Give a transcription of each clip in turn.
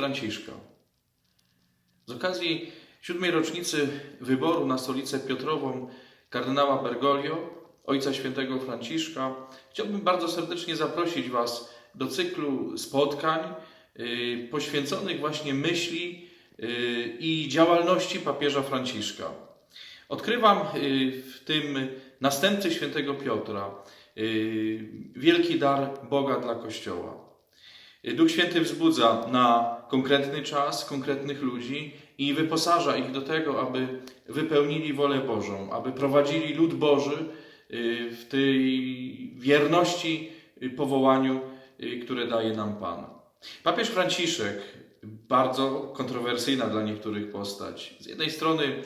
Franciszka. Z okazji siódmej rocznicy wyboru na stolicę Piotrową kardynała Bergoglio, ojca świętego Franciszka, chciałbym bardzo serdecznie zaprosić Was do cyklu spotkań y, poświęconych właśnie myśli y, i działalności papieża Franciszka. Odkrywam y, w tym następcy świętego Piotra wielki dar Boga dla Kościoła. Duch Święty wzbudza na konkretny czas konkretnych ludzi i wyposaża ich do tego, aby wypełnili wolę Bożą, aby prowadzili lud Boży y, w tej wierności y, powołaniu, y, które daje nam Pan. Papież Franciszek, bardzo kontrowersyjna dla niektórych postać. Z jednej strony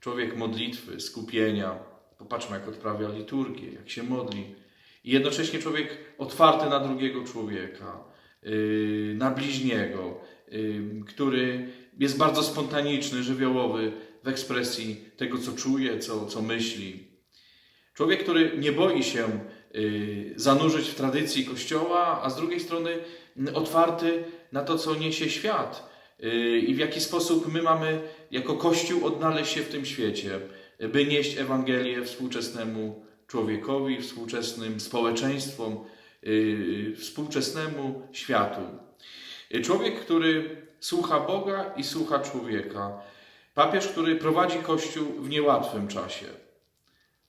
człowiek modlitwy, skupienia, popatrzmy jak odprawia liturgię, jak się modli, i jednocześnie człowiek otwarty na drugiego człowieka, na bliźniego, yy, który jest bardzo spontaniczny, żywiołowy w ekspresji tego, co czuje, co, co myśli. Człowiek, który nie boi się yy, zanurzyć w tradycji Kościoła, a z drugiej strony mm, otwarty na to, co niesie świat i w jaki sposób my mamy jako Kościół odnaleźć się w tym świecie, by nieść Ewangelię współczesnemu człowiekowi, współczesnym społeczeństwom, współczesnemu światu. Yy, Człowiek, który słucha Boga i słucha człowieka. Papież, który prowadzi Kościół w niełatwym czasie,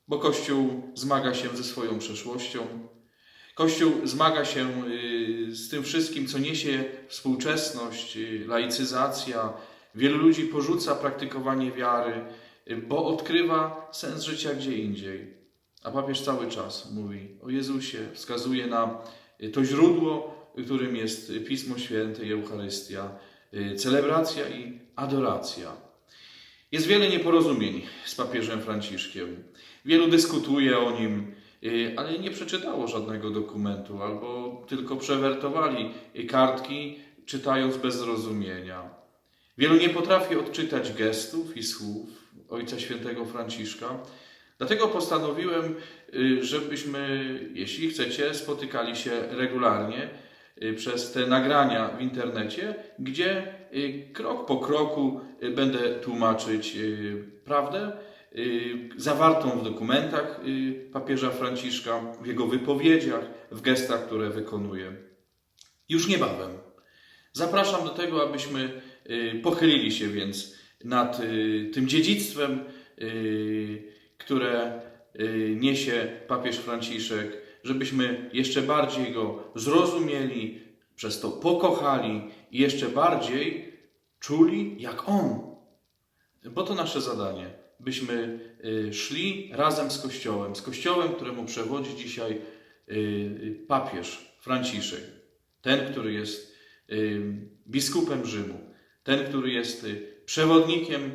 bo Kościół zmaga się ze swoją przeszłością. Kościół zmaga się yy, z tym wszystkim, co niesie współczesność, laicyzacja. Wielu ludzi porzuca praktykowanie wiary, bo odkrywa sens życia gdzie indziej. A papież cały czas mówi o Jezusie, wskazuje na to źródło, którym jest Pismo Święte i Eucharystia, y, celebracja i adoracja. Jest wiele nieporozumień z papieżem Franciszkiem. Wielu dyskutuje o nim, y, ale nie przeczytało żadnego dokumentu albo tylko przewertowali kartki, czytając bez zrozumienia. Wielu nie potrafi odczytać gestów i słów Ojca Świętego Franciszka. Dlatego postanowiłem, y, żebyśmy, jeśli chcecie, spotykali się regularnie y, przez te nagrania w internecie, gdzie y, krok po kroku będę tłumaczyć prawdę zawartą w dokumentach papieża Franciszka, w jego wypowiedziach, w gestach, które wykonuje. Już niebawem. Zapraszam do tego, abyśmy pochylili się więc nad tym dziedzictwem, które y, niesie papież Franciszek, żebyśmy jeszcze bardziej go zrozumieli, przez to pokochali i jeszcze bardziej czuli jak on. Bo to nasze zadanie, byśmy y, szli razem z Kościołem, z Kościołem, któremu przewodzi dzisiaj y, papież Franciszek, ten, który jest biskupem Rzymu, ten, który jest przewodnikiem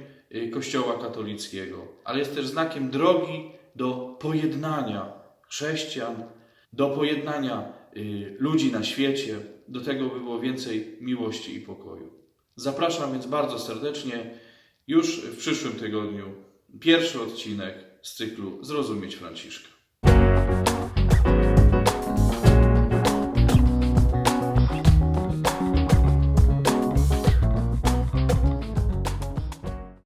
Kościoła katolickiego, ale jest też znakiem drogi do pojednania chrześcijan, do pojednania y, ludzi na świecie, do tego, by było więcej miłości i pokoju. Zapraszam więc bardzo serdecznie już w przyszłym tygodniu pierwszy odcinek z cyklu Zrozumieć Franciszka.